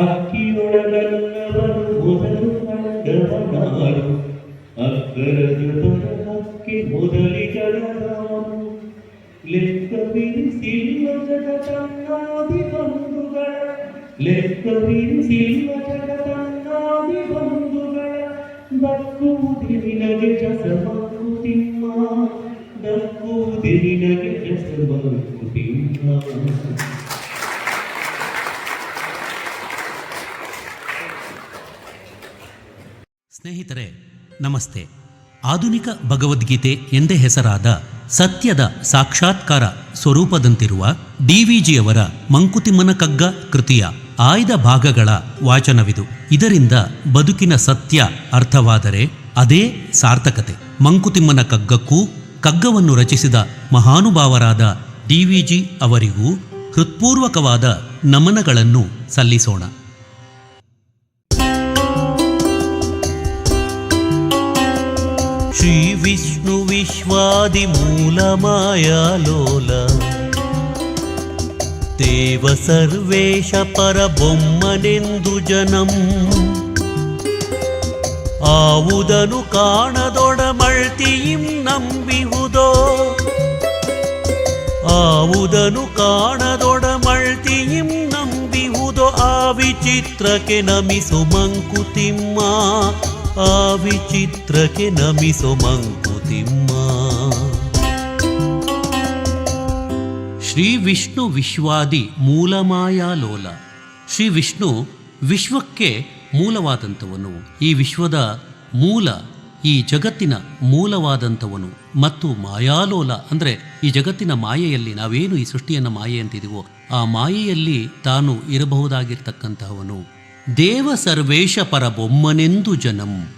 ಅಕ್ಕಿಯೊಳಗಲ್ಲವರು ಮೊದಲು ಕಣಗವನಾರು ಅಕ್ಕರದು ಹಕ್ಕಿ ಮೊದಲಿಗಳಾರು ಲೆಕ್ಕವಿರಿಸಿಲ್ಲ ಜಗತನ್ನಾದಿ ಬಂಧುಗಳ ಲೆಕ್ಕವಿರಿಸಿಲ್ಲ ಜಗತನ್ನಾದಿ ಬಂಧುಗಳ ದಕ್ಕುವುದೇ ನಿನಗೆ ಜಸ ಮಂಕುತಿಮ್ಮ ದಕ್ಕುವುದೇ ನಿನಗೆ ಜಸ ಮಂಕುತಿಮ್ಮ ಸ್ನೇಹಿತರೆ, ನಮಸ್ತೆ. ಆಧುನಿಕ ಭಗವದ್ಗೀತೆ ಎಂದೇ ಹೆಸರಾದ ಸತ್ಯದ ಸಾಕ್ಷಾತ್ಕಾರ ಸ್ವರೂಪದಂತಿರುವ ಡಿವಿಜಿಯವರ ಮಂಕುತಿಮ್ಮನ ಕಗ್ಗ ಕೃತಿಯ ಆಯ್ದ ಭಾಗಗಳ ವಾಚನವಿದು. ಇದರಿಂದ ಬದುಕಿನ ಸತ್ಯ ಅರ್ಥವಾದರೆ ಅದೇ ಸಾರ್ಥಕತೆ. ಮಂಕುತಿಮ್ಮನ ಕಗ್ಗಕ್ಕೂ ಕಗ್ಗವನ್ನು ರಚಿಸಿದ ಮಹಾನುಭಾವರಾದ ಡಿವಿಜಿ ಅವರಿಗೂ ಹೃತ್ಪೂರ್ವಕವಾದ ನಮನಗಳನ್ನು ಸಲ್ಲಿಸೋಣ. ಶ್ರೀ ವಿಷ್ಣು ವಿಶ್ವಾದಿ ಮೂಲ ಮಾಯಾಲೋಲ ದೇವ ಸರ್ವೇಶ ಪರಬೊಮ್ಮನೆಂದು ಜನಂ ಆವುದನು ಕಾಣದೊಡಮಳ್ತಿಯಿಂ ನಂಬಿಹುದೋ ಆವುದನು ಕಾಣದೊಡಮಳ್ತಿಯಿಂ ನಂಬಿಹುದೋ ಆ ವಿಚಿತ್ರಕ್ಕೆ ನಮಿಸು ಮಂಕುತಿಮ್ಮ ಆ ವಿಚಿತ್ರಕ್ಕೆ ನಮಿಸೋ ಮಂಕುತಿಮ್ಮ ಶ್ರೀ ವಿಷ್ಣು ವಿಶ್ವಾದಿ ಮೂಲಮಾಯಾಲೋಲ ಶ್ರೀ ವಿಷ್ಣು ವಿಶ್ವಕ್ಕೆ ಮೂಲವಾದಂಥವನು. ಈ ವಿಶ್ವದ ಮೂಲ, ಈ ಜಗತ್ತಿನ ಮೂಲವಾದಂಥವನು. ಮತ್ತು ಮಾಯಾಲೋಲ ಅಂದರೆ ಈ ಜಗತ್ತಿನ ಮಾಯೆಯಲ್ಲಿ ನಾವೇನು ಈ ಸೃಷ್ಟಿಯನ್ನು ಮಾಯೆ ಅಂತಿದೀವೋ, ಆ ಮಾಯೆಯಲ್ಲಿ ತಾನು ಇರಬಹುದಾಗಿರ್ತಕ್ಕಂತಹವನು. ದೇವ ಸರ್ವೇಶ ಪರಬೊಮ್ಮನೆಂದು ಜನಂ.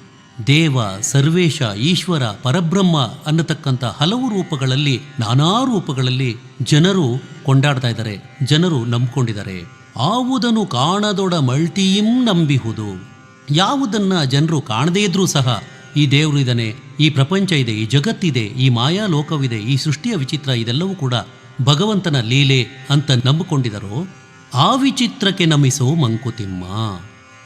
ದೇವ ಸರ್ವೇಶ ಈಶ್ವರ ಪರಬ್ರಹ್ಮ ಅನ್ನತಕ್ಕಂಥ ಹಲವು ರೂಪಗಳಲ್ಲಿ, ನಾನಾ ರೂಪಗಳಲ್ಲಿ ಜನರು ಕೊಂಡಾಡ್ತಾ ಇದ್ದಾರೆ, ಜನರು ನಂಬಿಕೊಂಡಿದ್ದಾರೆ. ಆವುದನ್ನು ಕಾಣದೊಡ ಮಲ್ಟಿಯಿಂ ನಂಬಿಹುದು. ಯಾವುದನ್ನ ಜನರು ಕಾಣದೇ ಇದ್ರೂ ಸಹ ಈ ದೇವರು ಇದ್ದಾನೆ ಈ ಪ್ರಪಂಚ ಇದೆ, ಈ ಜಗತ್ತಿದೆ, ಈ ಮಾಯಾ ಲೋಕವಿದೆ, ಈ ಸೃಷ್ಟಿಯ ವಿಚಿತ್ರ ಇದೆಲ್ಲವೂ ಕೂಡ ಭಗವಂತನ ಲೀಲೆ ಅಂತ ನಂಬಿಕೊಂಡಿದರೋ ಆ ವಿಚಿತ್ರಕ್ಕೆ ನಮಿಸೋ ಮಂಕುತಿಮ್ಮ.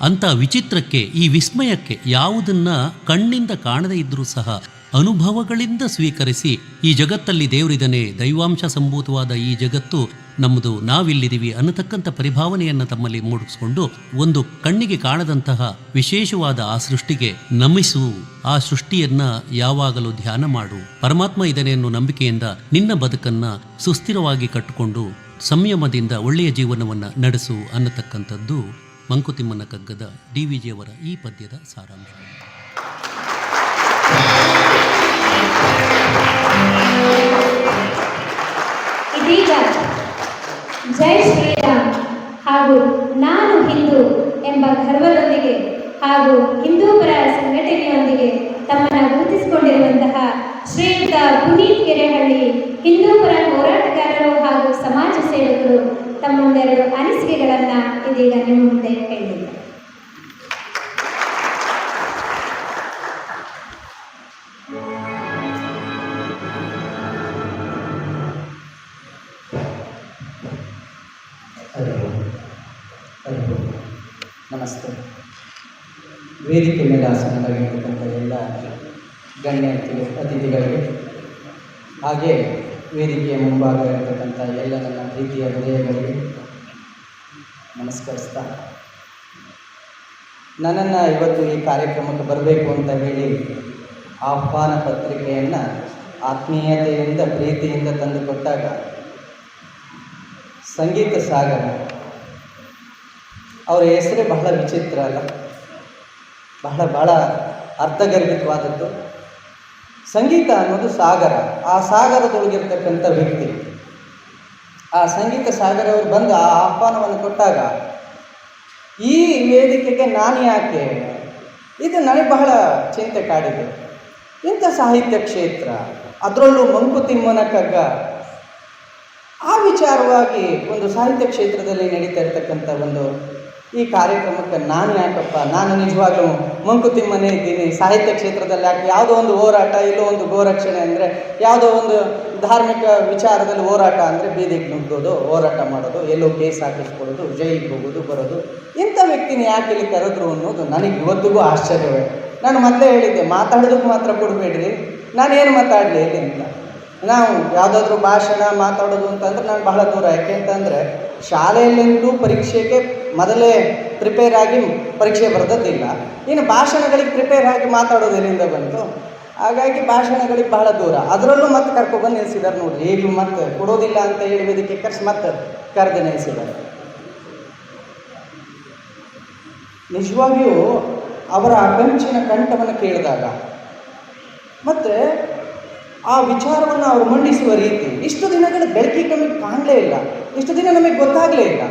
ಅಂತ ವಿಚಿತ್ರಕ್ಕೆ, ಈ ವಿಸ್ಮಯಕ್ಕೆ ಯಾವುದನ್ನ ಕಣ್ಣಿಂದ ಕಾಣದೇ ಇದ್ದರೂ ಸಹ ಅನುಭವಗಳಿಂದ ಸ್ವೀಕರಿಸಿ ಈ ಜಗತ್ತಲ್ಲಿ ದೇವರಿದನೇ ದೈವಾಂಶ ಸಂಭೂತವಾದ ಈ ಜಗತ್ತು ನಮ್ಮದು ನಾವಿಲ್ಲಿದ್ದೀವಿ ಅನ್ನತಕ್ಕಂಥ ಪರಿಭಾವನೆಯನ್ನು ತಮ್ಮಲ್ಲಿ ಮೂಡಿಸ್ಕೊಂಡು ಒಂದು ಕಣ್ಣಿಗೆ ಕಾಣದಂತಹ ವಿಶೇಷವಾದ ಆ ಸೃಷ್ಟಿಗೆ ನಮಿಸು. ಆ ಸೃಷ್ಟಿಯನ್ನ ಯಾವಾಗಲೂ ಧ್ಯಾನ ಮಾಡು. ಪರಮಾತ್ಮ ಇದನೆಯನ್ನು ನಂಬಿಕೆಯಿಂದ ನಿನ್ನ ಬದುಕನ್ನ ಸುಸ್ಥಿರವಾಗಿ ಕಟ್ಟಿಕೊಂಡು ಸಂಯಮದಿಂದ ಒಳ್ಳೆಯ ಜೀವನವನ್ನು ನಡೆಸು ಅನ್ನತಕ್ಕಂಥದ್ದು ಮಂಕುತಿಮ್ಮನ ಕಗ್ಗದ ಡಿ ವಿ ಜಿಯವರ ಈ ಪದ್ಯದ ಸಾರಾಂಶ. ಇದೀಗ ಜೈ ಶ್ರೀರಾಮ್ ಹಾಗೂ ನಾನು ಹಿಂದೂ ಎಂಬ ಗರ್ವದೊಂದಿಗೆ ಹಾಗೂ ಹಿಂದೂಪರ ಸಂಘಟನೆಯೊಂದಿಗೆ ತಮ್ಮನ್ನು ಗುರುತಿಸಿಕೊಂಡಿರುವಂತಹ ಶ್ರೀಯುತ ಪುನೀತ್ ಕೆರೆಹಳ್ಳಿ ಹಿಂದೂಪರ ಹೋರಾಟಗಾರರು ಹಾಗೂ ಸಮಾಜ ತಮ್ಮ ಒಂದೆರಡು ಅನಿಸಿಕೆಗಳನ್ನು ಇದೀಗ ನಿಮ್ಮ ಮುಂದೆ ಹೇಳಿದ್ದಾರೆ. ನಮಸ್ತೆ ವೇದಿಕೆ ಮೇಲೆ ಆಸನರಾಗಿರ್ತಕ್ಕಂಥ ಎಲ್ಲ ಗಣ್ಯ ಅತಿಥಿಗಳಿಗೆ ಹಾಗೆ ವೇದಿಕೆಯ ಮುಂಭಾಗ ಇರತಕ್ಕಂಥ ಎಲ್ಲ ನನ್ನ ಪ್ರೀತಿಯ ಹೃದಯಗಳಿಗೆ ನಮಸ್ಕರಿಸ್ತಾ, ನನ್ನನ್ನು ಇವತ್ತು ಈ ಕಾರ್ಯಕ್ರಮಕ್ಕೆ ಬರಬೇಕು ಅಂತ ಹೇಳಿ ಆಹ್ವಾನ ಪತ್ರಿಕೆಯನ್ನು ಆತ್ಮೀಯತೆಯಿಂದ, ಪ್ರೀತಿಯಿಂದ ತಂದು ಕೊಟ್ಟಾಗ ಸಂಗೀತ ಸಾಗರ. ಅವರ ಹೆಸರೇ ಬಹಳ ವಿಚಿತ್ರ ಅಲ್ಲ, ಬಹಳ ಬಹಳ ಅರ್ಥಗರ್ಭಿತವಾದದ್ದು. ಸಂಗೀತ ಅನ್ನೋದು ಸಾಗರ. ಆ ಸಾಗರದೊಳಗಿರ್ತಕ್ಕಂಥ ವ್ಯಕ್ತಿ. ಆ ಸಂಗೀತ ಸಾಗರ ಅವರು ಬಂದು ಆ ಆಹ್ವಾನವನ್ನು ಕೊಟ್ಟಾಗ, ಈ ವೇದಿಕೆಗೆ ನಾನು ಯಾಕೆ? ಇದು ನನಗೆ ಬಹಳ ಚಿಂತೆ ಕಾಡಿದೆ. ಇಂಥ ಸಾಹಿತ್ಯ ಕ್ಷೇತ್ರ, ಅದರಲ್ಲೂ ಮಂಕುತಿಮ್ಮನ ಕಗ್ಗ. ಆ ವಿಚಾರವಾಗಿ ಒಂದು ಸಾಹಿತ್ಯ ಕ್ಷೇತ್ರದಲ್ಲಿ ನಡೀತಾ ಇರತಕ್ಕಂಥ ಒಂದು ಈ ಕಾರ್ಯಕ್ರಮಕ್ಕೆ ನಾನು ಯಾಕಪ್ಪ? ನಾನು ನಿಜವಾಗ್ಲೂ ಮಂಕುತಿಮ್ಮನೇ ಇದ್ದೀನಿ. ಸಾಹಿತ್ಯ ಕ್ಷೇತ್ರದಲ್ಲಿ ಯಾಕೆ ಯಾವುದೋ ಒಂದು ಹೋರಾಟ, ಇಲ್ಲೋ ಒಂದು ಗೋರಕ್ಷಣೆ ಅಂದರೆ, ಯಾವುದೋ ಒಂದು ಧಾರ್ಮಿಕ ವಿಚಾರದಲ್ಲಿ ಹೋರಾಟ ಅಂದರೆ ಬೀದಿಗೆ ನುಗ್ಗೋದು, ಹೋರಾಟ ಮಾಡೋದು, ಎಲ್ಲೋ ಕೇಸ್ ಹಾಕಿಸ್ಕೊಳ್ಳೋದು, ಜೈಲಿಗೆ ಹೋಗೋದು, ಬರೋದು. ಇಂಥ ವ್ಯಕ್ತಿನ ಯಾಕೆ ಇಲ್ಲಿ ಕರೆದ್ರು ಅನ್ನೋದು ನನಗೆ ಇವತ್ತಿಗೂ ಆಶ್ಚರ್ಯವೇ. ನಾನು ಮೊದಲೇ ಹೇಳಿದ್ದೆ, ಮಾತಾಡೋದಕ್ಕೆ ಮಾತ್ರ ಕೊಡಬೇಡ್ರಿ. ನಾನೇನು ಮಾತಾಡಲಿ ಅಂತ ನಾವು ಯಾವುದಾದ್ರೂ ಭಾಷಣ ಮಾತಾಡೋದು ಅಂತಂದ್ರೆ ನಾನು ಬಹಳ ದೂರ. ಯಾಕೆ ಅಂತಂದರೆ ಶಾಲೆಯಲ್ಲಂತೂ ಪರೀಕ್ಷೆಗೆ ಮೊದಲೇ ಪ್ರಿಪೇರ್ ಆಗಿ ಪರೀಕ್ಷೆ ಬರೆದದ್ದಿಲ್ಲ. ಇನ್ನು ಭಾಷಣಗಳಿಗೆ ಪ್ರಿಪೇರ್ ಆಗಿ ಮಾತಾಡೋದು ಎಲ್ಲಿಂದ ಬಂತು? ಹಾಗಾಗಿ ಭಾಷಣಗಳಿಗೆ ಬಹಳ ದೂರ. ಅದರಲ್ಲೂ ಮತ್ತೆ ಕರ್ಕೊಬಂದು ನಿಲ್ಲಿಸಿದ್ದಾರೆ ನೋಡ್ರಿ. ಈಗಲೂ ಮತ್ತೆ ಕೊಡೋದಿಲ್ಲ ಅಂತ ಹೇಳಿ ವೇದಿಕೆ ಕರ್ಸಿ ಮತ್ತೆ ಕರೆದು ನಿಲ್ಲಿಸಿದ್ದಾರೆ ನಿಜವಾಗಿಯೂ ಅವರ ಅಗಂಚಿನ ಕಂಠವನ್ನು ಕೇಳಿದಾಗ ಮತ್ತು ಆ ವಿಚಾರವನ್ನು ಅವರು ಮಂಡಿಸುವ ರೀತಿ ಇಷ್ಟು ದಿನಗಳು ಬೆಳಕಿಗೆ ನಮಗೆ ಕಾಣಲೇ ಇಲ್ಲ. ಇಷ್ಟು ದಿನ ನಮಗೆ ಗೊತ್ತಾಗಲೇ ಇಲ್ಲ.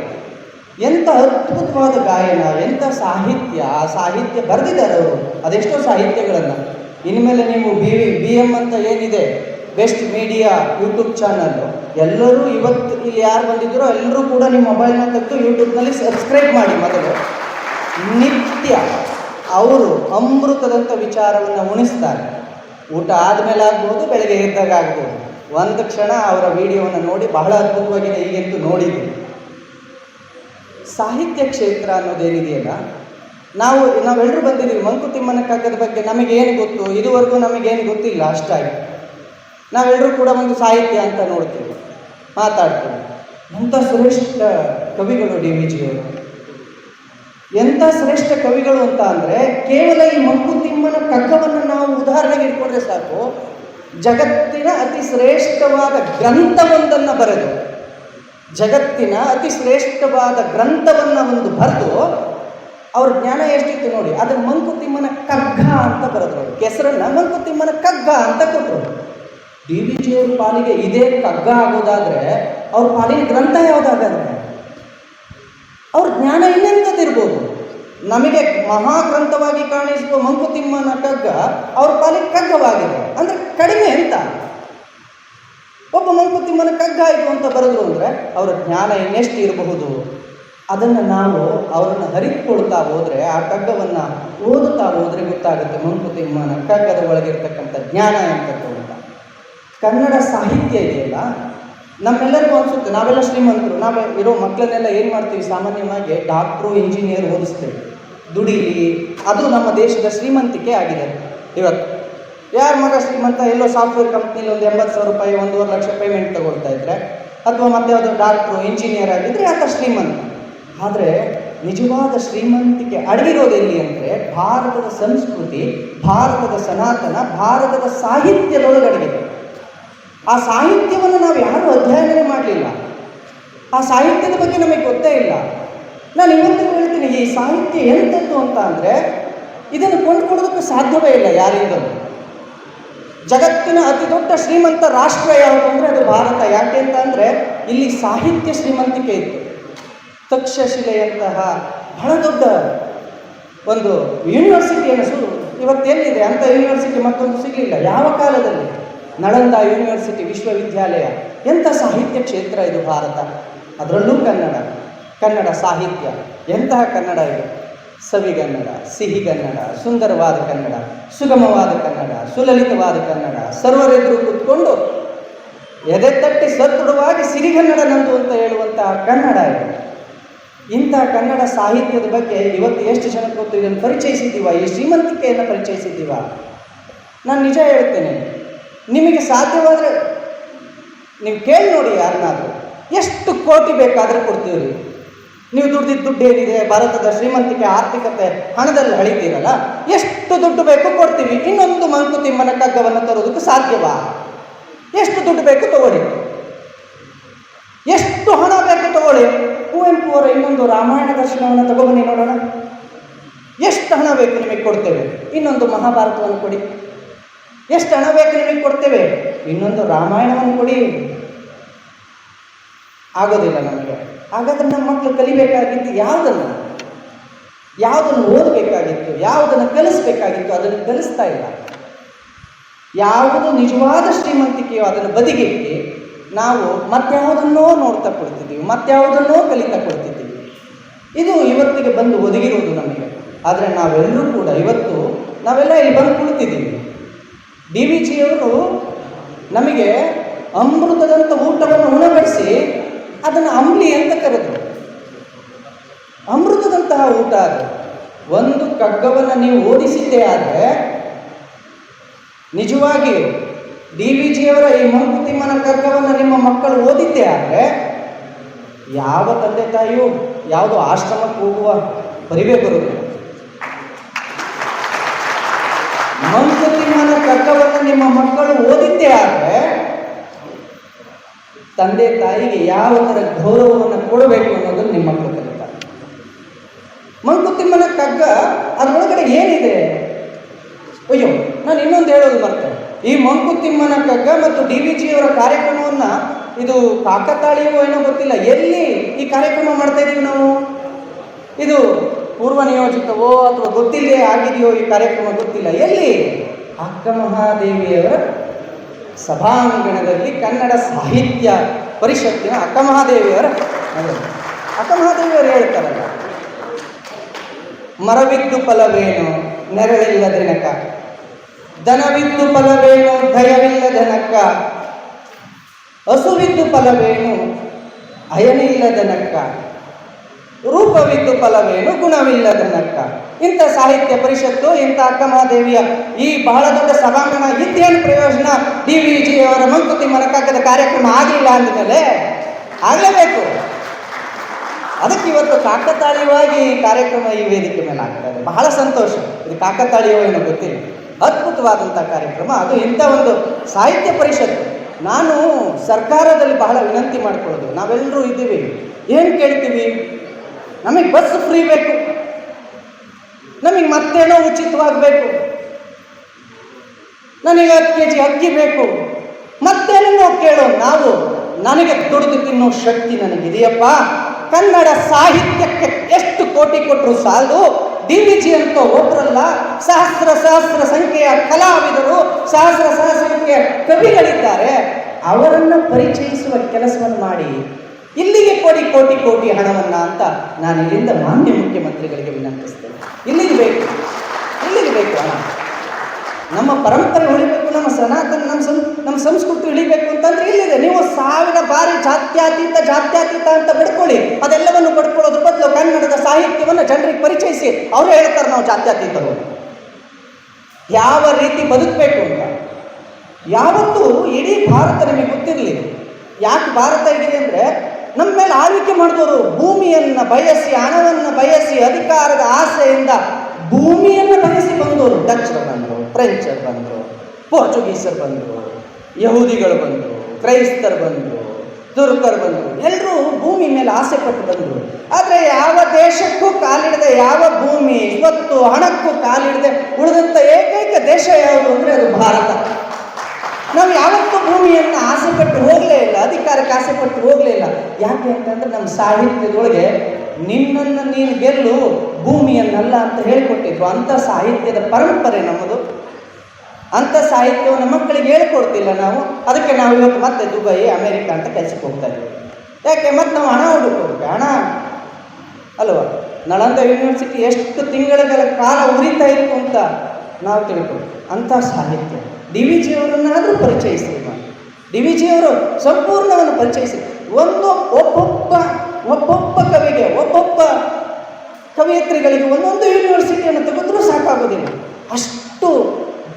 ಎಂಥ ಅದ್ಭುತವಾದ ಗಾಯನ ಎಂಥ ಸಾಹಿತ್ಯ, ಆ ಸಾಹಿತ್ಯ ಬರೆದಿದ್ದಾರೆ ಅವರು. ಅದೆಷ್ಟೋ ಸಾಹಿತ್ಯಗಳನ್ನು. ಇನ್ಮೇಲೆ ನೀವು ಬಿ ಬಿ ಎಂ ಅಂತ ಏನಿದೆ, ಬೆಸ್ಟ್ ಮೀಡಿಯಾ ಯೂಟ್ಯೂಬ್ ಚಾನಲ್ಲು ಎಲ್ಲರೂ ಇವತ್ತು ಇಲ್ಲಿ ಯಾರು ಬಂದಿದ್ದೀರೋ ಎಲ್ಲರೂ ಕೂಡ ನಿಮ್ಮ ಮೊಬೈಲ್ನ ತೆಗೆದು ಯೂಟ್ಯೂಬ್ನಲ್ಲಿ ಸಬ್ಸ್ಕ್ರೈಬ್ ಮಾಡಿ ಮೊದಲು. ನಿತ್ಯ ಅವರು ಅಮೃತದಂಥ ವಿಚಾರವನ್ನು ಉಣಿಸ್ತಾರೆ. ಊಟ ಆದಮೇಲೆ ಆಗ್ಬೋದು, ಬೆಳಗ್ಗೆ ಎದ್ದಾಗ ಆಗ್ಬೋದು. ಒಂದು ಕ್ಷಣ ಅವರ ವಿಡಿಯೋವನ್ನು ನೋಡಿ, ಬಹಳ ಅದ್ಭುತವಾಗಿದೆ ಈಗಂತೂ ನೋಡಿದ್ದೀನಿ ಸಾಹಿತ್ಯ ಕ್ಷೇತ್ರ ಅನ್ನೋದೇನಿದೆಯಲ್ಲ, ನಾವು ನಾವೆಲ್ಲರೂ ಬಂದಿದ್ದೀವಿ ಮಂಕುತಿಮ್ಮನ ಕಗ್ಗದ ಬಗ್ಗೆ ನಮಗೇನು ಗೊತ್ತು? ಇದುವರೆಗೂ ನಮಗೇನು ಗೊತ್ತಿಲ್ಲ, ಅಷ್ಟಾಗಿ. ನಾವೆಲ್ಲರೂ ಕೂಡ ಒಂದು ಸಾಹಿತ್ಯ ಅಂತ ನೋಡ್ತೀವಿ, ಮಾತಾಡ್ತೀವಿ. ಅಂಥ ಶ್ರೇಷ್ಠ ಕವಿಗಳು ಡಿ ವಿ ಜಿಯವರು. ಎಂಥ ಶ್ರೇಷ್ಠ ಕವಿಗಳು ಅಂತ ಅಂದರೆ ಕೇವಲ ಈ ಮಂಕುತಿಮ್ಮನ ಕಗ್ಗವನ್ನು ನಾವು ಉದಾಹರಣೆಗೆ ಇಟ್ಕೊಂಡ್ರೆ ಸಾಕು. ಜಗತ್ತಿನ ಅತಿ ಶ್ರೇಷ್ಠವಾದ ಗ್ರಂಥವೊಂದನ್ನು ಬರೆದು, ಜಗತ್ತಿನ ಅತಿ ಶ್ರೇಷ್ಠವಾದ ಗ್ರಂಥವನ್ನು ಒಂದು ಬರೆದು, ಅವ್ರ ಜ್ಞಾನ ಎಷ್ಟಿತ್ತು ನೋಡಿ ಅದನ್ನು ಮಂಕುತಿಮ್ಮನ ಕಗ್ಗ ಅಂತ ಬರೆದ್ರು ಹೆಸರನ್ನ ಮಂಕುತಿಮ್ಮನ ಕಗ್ಗ ಅಂತ ಕೊಟ್ಟರು ಡಿ ವಿ ಜಿಯವ್ರ ಪಾಲಿಗೆ ಇದೇ ಕಗ್ಗ ಆಗೋದಾದ್ರೆ ಅವ್ರ ಪಾಲಿನ ಗ್ರಂಥ ಯಾವುದಾಗಂದ್ರೆ ಅವ್ರ ಜ್ಞಾನ ಇನ್ನೆಂಥದ್ದಿರ್ಬೋದು ನಮಗೆ ಮಹಾಗ್ರಂಥವಾಗಿ ಕಾಣಿಸುವ ಮಂಕುತಿಮ್ಮನ ಕಗ್ಗ ಅವ್ರ ಪಾಲಿಗೆ ಕಗ್ಗವಾಗಿದೆ. ಅಂದರೆ ಕಡಿಮೆ ಅಂತ. ಒಬ್ಬ ಮಂಕುತಿಮ್ಮನ ಕಗ್ಗ ಇದು ಅಂತ ಬರೆದ್ರು ಅಂದರೆ ಅವರ ಜ್ಞಾನ ಇನ್ನೆಷ್ಟು ಇರಬಹುದು? ಅದನ್ನು ನಾವು ಅವರನ್ನು ಹರಿದುಕೊಳ್ತಾ ಹೋದರೆ ಆ ಕಗ್ಗವನ್ನು ಓದುತ್ತಾ ಹೋದರೆ ಗೊತ್ತಾಗುತ್ತೆ ಮಂಕುತಿಮ್ಮನ ಕಗ್ಗದ ಒಳಗಿರ್ತಕ್ಕಂಥ ಜ್ಞಾನ ಎಂಥದ್ದು ಅಂತ. ಕನ್ನಡ ಸಾಹಿತ್ಯ ಇದೆಯಲ್ಲ ನಮ್ಮೆಲ್ಲರಿಗೂ ಅನಿಸುತ್ತೆ, ನಾವೆಲ್ಲ ಶ್ರೀಮಂತರು, ನಾವು ಇರೋ ಮಕ್ಕಳನ್ನೆಲ್ಲ ಏನು ಮಾಡ್ತೀವಿ? ಸಾಮಾನ್ಯವಾಗಿ ಡಾಕ್ಟ್ರು, ಇಂಜಿನಿಯರ್ ಓದಿಸ್ತೇವೆ. ದುಡಿಲಿ, ಅದು ನಮ್ಮ ದೇಶದ ಶ್ರೀಮಂತಿಕೆ ಆಗಿದೆ. ಇವತ್ತು ಯಾರ ಮಗ ಶ್ರೀಮಂತ, ಎಲ್ಲೋ ಸಾಫ್ಟ್ವೇರ್ ಕಂಪ್ನಿಲಿ ಒಂದು ಎಂಬತ್ತು ಸಾವಿರ ರೂಪಾಯಿ, ಒಂದೂವರೆ ಲಕ್ಷ ಪೇಮೆಂಟ್ ತಗೊಳ್ತಾ ಇದ್ರೆ, ಅಥವಾ ಮತ್ತೆ ಯಾವುದೋ ಡಾಕ್ಟ್ರು ಇಂಜಿನಿಯರ್ ಆಗಿದ್ರೆ ಆತ ಶ್ರೀಮಂತ? ಆದರೆ ನಿಜವಾದ ಶ್ರೀಮಂತಿಕೆ ಅಡಗಿರೋದು ಎಲ್ಲಿ ಅಂದರೆ, ಭಾರತದ ಸಂಸ್ಕೃತಿ, ಭಾರತದ ಸನಾತನ, ಭಾರತದ ಸಾಹಿತ್ಯದೊಳಗಡಗಿದೆ. ಆ ಸಾಹಿತ್ಯವನ್ನು ನಾವು ಯಾರೂ ಅಧ್ಯಯನ ಮಾಡಲಿಲ್ಲ. ಆ ಸಾಹಿತ್ಯದ ಬಗ್ಗೆ ನಮಗೆ ಗೊತ್ತೇ ಇಲ್ಲ. ನಾನು ಇವತ್ತಿಗೂ ಹೇಳ್ತೀನಿ, ಈ ಸಾಹಿತ್ಯ ಎಂಥದ್ದು ಅಂತ ಅಂದರೆ ಇದನ್ನು ಕೊಂಡುಕೊಳ್ಳೋದಕ್ಕೆ ಸಾಧ್ಯವೇ ಇಲ್ಲ ಯಾರಿಂದಲೂ. ಜಗತ್ತಿನ ಅತಿ ದೊಡ್ಡ ಶ್ರೀಮಂತ ರಾಷ್ಟ್ರ ಯಾವುದು ಅಂದರೆ ಅದು ಭಾರತ. ಯಾಕೆ ಅಂತ ಅಂದರೆ ಇಲ್ಲಿ ಸಾಹಿತ್ಯ ಶ್ರೀಮಂತಿಕೆ ಇತ್ತು. ತಕ್ಷಶಿಲೆಯಂತಹ ಬಹಳ ದೊಡ್ಡ ಒಂದು ಯೂನಿವರ್ಸಿಟಿಯನ್ನು ಇವತ್ತೇನಿದೆ ಅಂಥ ಯೂನಿವರ್ಸಿಟಿ ಮತ್ತೊಂದು ಸಿಗಲಿಲ್ಲ. ಯಾವ ಕಾಲದಲ್ಲಿ? ನಳಂದ ಯೂನಿವರ್ಸಿಟಿ ವಿಶ್ವವಿದ್ಯಾಲಯ. ಎಂಥ ಸಾಹಿತ್ಯ ಕ್ಷೇತ್ರ ಇದು ಭಾರತ? ಅದರಲ್ಲೂ ಕನ್ನಡ. ಕನ್ನಡ ಸಾಹಿತ್ಯ. ಎಂತಹ ಕನ್ನಡ ಇದು? ಸವಿಗನ್ನಡ ಸಿಹಿಗನ್ನಡ ಸುಂದರವಾದ ಕನ್ನಡ, ಸುಗಮವಾದ ಕನ್ನಡ, ಸುಲಲಿತವಾದ ಕನ್ನಡ, ಸರ್ವರೆದುರು ಕೂತ್ಕೊಂಡು ಎದೆ ತಟ್ಟಿ ಸದೃಢವಾಗಿ ಸಿರಿಗನ್ನಡ ನಂದು ಅಂತ ಹೇಳುವಂತಹ ಕನ್ನಡ ಇದು. ಇಂಥ ಕನ್ನಡ ಸಾಹಿತ್ಯದ ಬಗ್ಗೆ ಇವತ್ತು ಎಷ್ಟು ಜನ ಗೊತ್ತು ಇದನ್ನು ಪರಿಚಯಿಸಿದ್ದೀವ? ಈ ಶ್ರೀಮಂತಿಕೆಯನ್ನು ಪರಿಚಯಿಸಿದ್ದೀವ? ನಾನು ನಿಜ ಹೇಳ್ತೇನೆ. ನಿಮಗೆ ಸಾಧ್ಯವಾದರೆ ನೀವು ಕೇಳಿ ನೋಡಿ ಯಾರನ್ನಾದರೂ. ಎಷ್ಟು ಕೋಟಿ ಬೇಕಾದರೂ ಕೊಡ್ತೀವಿ ನೀವು ದುಡ್ಡಿದ ದುಡ್ಡು ಏನಿದೆ? ಭಾರತದ ಶ್ರೀಮಂತಿಕೆ ಆರ್ಥಿಕತೆ ಹಣದಲ್ಲಿ ಹಳಿತೀರಲ್ಲ ಎಷ್ಟು ದುಡ್ಡು ಬೇಕು ಕೊಡ್ತೀವಿ. ಇನ್ನೊಂದು ಮಂಕುತಿಮ್ಮನ ಕಗ್ಗವನ್ನು ತರೋದಕ್ಕೆ ಸಾಧ್ಯವಾ? ಎಷ್ಟು ದುಡ್ಡು ಬೇಕು ತಗೊಳ್ಳಿ. ಎಷ್ಟು ಹಣ ಬೇಕು ತಗೊಳ್ಳಿ. ಕುವೆಂಪು ಅವರ ಇನ್ನೊಂದು ರಾಮಾಯಣ ದರ್ಶನವನ್ನು ತಗೊಬನ್ನಿ ನೋಡೋಣ. ಎಷ್ಟು ಹಣ ಬೇಕು ನಿಮಗೆ ಕೊಡ್ತೇವೆ? ಇನ್ನೊಂದು ಮಹಾಭಾರತವನ್ನು ಕೊಡಿ. ಎಷ್ಟು ಹಣ ಬೇಕು ನಿಮಗೆ ಕೊಡ್ತೇವೆ? ಇನ್ನೊಂದು ರಾಮಾಯಣವನ್ನು ಕೊಡಿ. ಆಗೋದಿಲ್ಲ ನಮಗೆ. ಹಾಗಾದ್ರೆ ನಮ್ಮ ಮಕ್ಕಳು ಕಲಿಬೇಕಾಗಿತ್ತು ಯಾವುದನ್ನು ಯಾವುದನ್ನು ಓದಬೇಕಾಗಿತ್ತು? ಯಾವುದನ್ನು ಕಲಿಸ್ಬೇಕಾಗಿತ್ತು? ಅದನ್ನು ಕಲಿಸ್ತಾ ಇಲ್ಲ. ಯಾವುದು ನಿಜವಾದ ಶ್ರೀಮಂತಿಕೆಯೋ ಅದನ್ನು ಬದಿಗಿಟ್ಟು ನಾವು ಮತ್ತಾವುದನ್ನೋ ನೋಡ್ತಾ ಕೊಡ್ತಿದ್ದೀವಿ ಮತ್ತಾವುದನ್ನೋ ಕಲಿತಾ ಕೊಡ್ತಿದ್ದೀವಿ ಇದು ಇವತ್ತಿಗೆ ಬಂದು ಒದಗಿರುವುದು ನಮಗೆ. ಆದರೆ ನಾವೆಲ್ಲರೂ ಕೂಡ ಇವತ್ತು ನಾವೆಲ್ಲ ಇಲ್ಲಿ ಬಂದು ಕುಳಿತಿದ್ದೀವಿ. ಡಿ ವಿ ಜಿಯವರು ನಮಗೆ ಅಮೃತದಂಥ ಊಟವನ್ನು ಉಣಬಡಿಸಿ ಅದನ್ನು ಅಂಬ್ಲಿ ಅಂತ ಕರೆದರು. ಅಮೃತದಂತಹ ಊಟ ಅದು. ಒಂದು ಕಗ್ಗವನ್ನು ನೀವು ಓದಿಸಿದ್ದೇ ಆದರೆ ನಿಜವಾಗಿ ಡಿ ವಿ ಜಿಯವರ ಈ ಮಂಕುತಿಮ್ಮನ ಕಗ್ಗವನ್ನು ನಿಮ್ಮ ಮಕ್ಕಳು ಓದಿದ್ದೇ ಆದರೆ ಯಾವ ತಂದೆ ತಾಯಿಯೂ ಯಾವುದು ಆಶ್ರಮಕ್ಕೆ ಹೋಗುವ ಪರಿವೇ ಕಗ್ಗವನ್ನು ನಿಮ್ಮ ಮಕ್ಕಳು ಓದಿದ್ದೆ ಆದರೆ ತಂದೆ ತಾಯಿಗೆ ಯಾವ ಥರ ಗೌರವವನ್ನು ಕೊಡಬೇಕು ಅನ್ನೋದನ್ನು ನಿಮ್ಮ ಮಕ್ಕಳು ಕಲಿತಾರೆ. ಮಂಕುತಿಮ್ಮನ ಕಗ್ಗ ಅದರೊಳಗಡೆ ಏನಿದೆ? ಅಯ್ಯೋ, ನಾನು ಇನ್ನೊಂದು ಹೇಳೋದು ಮತ್ತೆ ಈ ಮಂಕುತಿಮ್ಮನ ಕಗ್ಗ ಮತ್ತು ಡಿ ವಿ ಜಿಯವರ ಕಾರ್ಯಕ್ರಮವನ್ನು ಇದು ಕಾಕತಾಳಿಯೋ ಏನೋ ಗೊತ್ತಿಲ್ಲ, ಎಲ್ಲಿ ಈ ಕಾರ್ಯಕ್ರಮ ಮಾಡ್ತಾ ಇದ್ದೀವಿ ನಾವು? ಇದು ಪೂರ್ವ ನಿಯೋಜಿತವೋ ಅಥವಾ ಗೊತ್ತಿಲ್ಲದೆ ಆಗಿದೆಯೋ ಈ ಕಾರ್ಯಕ್ರಮ ಗೊತ್ತಿಲ್ಲ, ಎಲ್ಲಿ? ಅಕ್ಕ ಮಹಾದೇವಿಯವರ ಸಭಾಂಗಣದಲ್ಲಿ ಕನ್ನಡ ಸಾಹಿತ್ಯ ಪರಿಷತ್ತಿನ ಅಕ್ಕ ಮಹಾದೇವಿಯವರ. ಅಕ್ಕ ಮಹಾದೇವಿಯವರು ಹೇಳ್ತಾರಲ್ಲ, ಮರವಿದ್ದು ಫಲವೇನು ನೆರಳಿಲ್ಲ ದಿನಕ ದನವಿದ್ದು ಫಲವೇನು ದಯವಿಲ್ಲದ ದನಕ್ಕ ಹಸುವಿದ್ದು ಫಲವೇನು ಅಯನಿಲ್ಲದನಕ್ಕ ರೂಪವಿದ್ದು ಫಲವೇನು ಗುಣವಿಲ್ಲದನಕ್ಕ ಇಂಥ ಸಾಹಿತ್ಯ ಪರಿಷತ್ತು, ಇಂಥ ಅಕ್ಕಮಹಾದೇವಿಯ ಈ ಬಹಳ ದೊಡ್ಡ ಸಭಾಂಗಣ ಇದ್ದೇನು ಪ್ರಯೋಜನ? ಡಿ ವಿ ಜಿ ಅವರ ಮಂಕುತಿ ಕಗ್ಗದ ಕಾರ್ಯಕ್ರಮ ಆಗಲಿಲ್ಲ ಅಂದಮೇಲೆ ಆಗಲೇಬೇಕು. ಅದಕ್ಕೆ ಇವತ್ತು ಕಾಕತಾಳೀಯವಾಗಿ ಈ ಕಾರ್ಯಕ್ರಮ ಈ ವೇದಿಕೆ ಮೇಲೆ ಆಗ್ತದೆ ಬಹಳ ಸಂತೋಷ. ಇದು ಕಾಕತಾಳೀಯ ಏನೋ ಗೊತ್ತಿಲ್ಲ. ಅದ್ಭುತವಾದಂಥ ಕಾರ್ಯಕ್ರಮ. ಅದು ಇಂಥ ಒಂದು ಸಾಹಿತ್ಯ ಪರಿಷತ್ತು. ನಾನು ಸರ್ಕಾರದಲ್ಲಿ ಬಹಳ ವಿನಂತಿ ಮಾಡಿಕೊಳ್ಳೋದು. ನಾವೆಲ್ಲರೂ ಇದ್ದೀವಿ. ಏನು ಕೇಳ್ತೀವಿ? ನಮಗೆ ಬಸ್ ಫ್ರೀ ಬೇಕು. ನಮಗೆ ಮತ್ತೇನೋ ಉಚಿತವಾಗಬೇಕು. ನನಗೆ ಹತ್ತು ಕೆ ಜಿ ಅಕ್ಕಿ ಬೇಕು. ಮತ್ತೇನೋ ಕೇಳೋ ನಾವು, ನನಗೆ ದುಡಿದು ತಿನ್ನೋ ಶಕ್ತಿ ನನಗಿದೆಯಪ್ಪ. ಕನ್ನಡ ಸಾಹಿತ್ಯಕ್ಕೆ ಎಷ್ಟು ಕೋಟಿ ಕೊಟ್ಟರು ಸಾಲು ಡಿ ವಿ ಜಿ ಅಂತ ಒಬ್ಬರಲ್ಲ ಸಹಸ್ರ ಸಹಸ್ರ ಸಂಖ್ಯೆಯ ಕಲಾವಿದರು, ಸಹಸ್ರ ಸಹಸ್ರ ಸಂಖ್ಯೆಯ ಕವಿಗಳಿದ್ದಾರೆ. ಅವರನ್ನು ಪರಿಚಯಿಸುವ ಕೆಲಸವನ್ನು ಮಾಡಿ ಇಲ್ಲಿಗೆ ಕೊಡಿ, ಕೋಟಿ ಕೋಟಿ ಹಣವನ್ನ ಅಂತ ನಾನು ಇಲ್ಲಿಂದ ಮಾನ್ಯ ಮುಖ್ಯಮಂತ್ರಿಗಳಿಗೆ ವಿನಂತಿಸ್ತೇನೆ. ಇಲ್ಲಿಗೆ ಬೇಕು. ಇಲ್ಲಿಗೆ ಬೇಕು ಹಣ ನಮ್ಮ ಪರಂಪರೆ ಉಳಿಬೇಕು, ನಮ್ಮ ಸನಾತನ, ನಮ್ಮ ಸಂ ನಮ್ಮ ಸಂಸ್ಕೃತಿ ಉಳಿಬೇಕು ಅಂತಂದ್ರೆ ಇಲ್ಲಿದೆ. ನೀವು ಸಾವಿರ ಬಾರಿ ಜಾತ್ಯಾತೀತ ಜಾತ್ಯಾತೀತ ಅಂತ ಬಿಡ್ಕೊಳ್ಳಿ. ಅದೆಲ್ಲವನ್ನು ಪಡ್ಕೊಳ್ಳೋದ್ರ ಬದಲು ಕನ್ನಡದ ಸಾಹಿತ್ಯವನ್ನು ಜನರಿಗೆ ಪರಿಚಯಿಸಿ. ಅವರು ಹೇಳ್ತಾರೆ ನಾವು ಜಾತ್ಯಾತೀತರು ಯಾವ ರೀತಿ ಬದುಕಬೇಕು ಅಂತ. ಯಾವತ್ತೂ ಇಡೀ ಭಾರತ ನಿಮಗೆ ಗೊತ್ತಿರಲಿ ಯಾಕೆ ಭಾರತ ಇದೆ ಅಂದರೆ ನಮ್ಮ ಮೇಲೆ ಆಳ್ವಿಕೆ ಮಾಡಿದವರು ಭೂಮಿಯನ್ನು ಬಯಸಿ, ಹಣವನ್ನು ಬಯಸಿ, ಅಧಿಕಾರದ ಆಸೆಯಿಂದ ಭೂಮಿಯನ್ನು ಬಯಸಿ ಬಂದವರು ಡಚ್ರು ಬಂದರು, ಫ್ರೆಂಚರು ಬಂದರು, ಪೋರ್ಚುಗೀಸರು ಬಂದರು, ಯಹೂದಿಗಳು ಬಂದರು, ಕ್ರೈಸ್ತರು ಬಂದರು, ತುರ್ಕರು ಬಂದರು ಎಲ್ಲರೂ ಭೂಮಿ ಮೇಲೆ ಆಸೆ ಪಟ್ಟು ಬಂದರು. ಆದರೆ ಯಾವ ದೇಶಕ್ಕೂ ಕಾಲಿಡದೆ, ಯಾವ ಭೂಮಿ ಇವತ್ತು ಹಣಕ್ಕೂ ಕಾಲಿಡದೆ ಉಳಿದಂಥ ಏಕೈಕ ದೇಶ ಯಾವುದು ಅಂದರೆ ಅದು ಭಾರತ. ನಾವು ಯಾವತ್ತೂ ಭೂಮಿಯನ್ನು ಆಸೆ ಪಟ್ಟು ಹೋಗಲೇ ಅಧಿಕಾರಕ್ಕೆ ಆಸೆ ಪಟ್ಟು ಹೋಗಲಿಲ್ಲ ಯಾಕೆ ಅಂತಂದ್ರೆ ನಮ್ಮ ಸಾಹಿತ್ಯದೊಳಗೆ ನಿನ್ನನ್ನು ನೀನು ಗೆಲ್ಲು ಭೂಮಿಯನ್ನಲ್ಲ ಅಂತ ಹೇಳಿಕೊಟ್ಟಿದ್ರು. ಅಂಥ ಸಾಹಿತ್ಯದ ಪರಂಪರೆ ನಮ್ಮದು. ಅಂಥ ಸಾಹಿತ್ಯವನ್ನು ಮಕ್ಕಳಿಗೆ ಹೇಳ್ಕೊಡ್ತಿಲ್ಲ ನಾವು. ಅದಕ್ಕೆ ನಾವು ಇವತ್ತು ಮತ್ತೆ ದುಬೈ, ಅಮೇರಿಕ ಅಂತ ಕೆಲಸಕ್ಕೆ ಹೋಗ್ತಾ ಇದ್ದೀವಿ ಯಾಕೆ? ಮತ್ತೆ ನಾವು ಹಣ ಹುಡುಕೋಬೇಕು ಹಣ ಅಲ್ವಾ? ನಳಂದ ಯೂನಿವರ್ಸಿಟಿ ಎಷ್ಟು ತಿಂಗಳ ಕಾಲ ಉರಿತಾ ಇತ್ತು ಅಂತ ನಾವು ತಿಳ್ಕೊಂಡು ಅಂಥ ಸಾಹಿತ್ಯ. ಡಿ ವಿ ಜಿಯವರನ್ನಾದರೂ ಪರಿಚಯಿಸಿ. ಡಿ ವಿ ಜಿಯವರು ಸಂಪೂರ್ಣವನ್ನು ಪರಿಚಯಿಸಿ. ಒಂದು ಒಬ್ಬೊಬ್ಬ ಒಬ್ಬೊಬ್ಬ ಕವಿಗೆ, ಒಬ್ಬೊಬ್ಬ ಕವಿಯತ್ರಿಗಳಿಗೆ ಒಂದೊಂದು ಯೂನಿವರ್ಸಿಟಿಯನ್ನು ತೆಗೆದ್ರೂ ಸಾಕಾಗೋದಿಲ್ಲ. ಅಷ್ಟು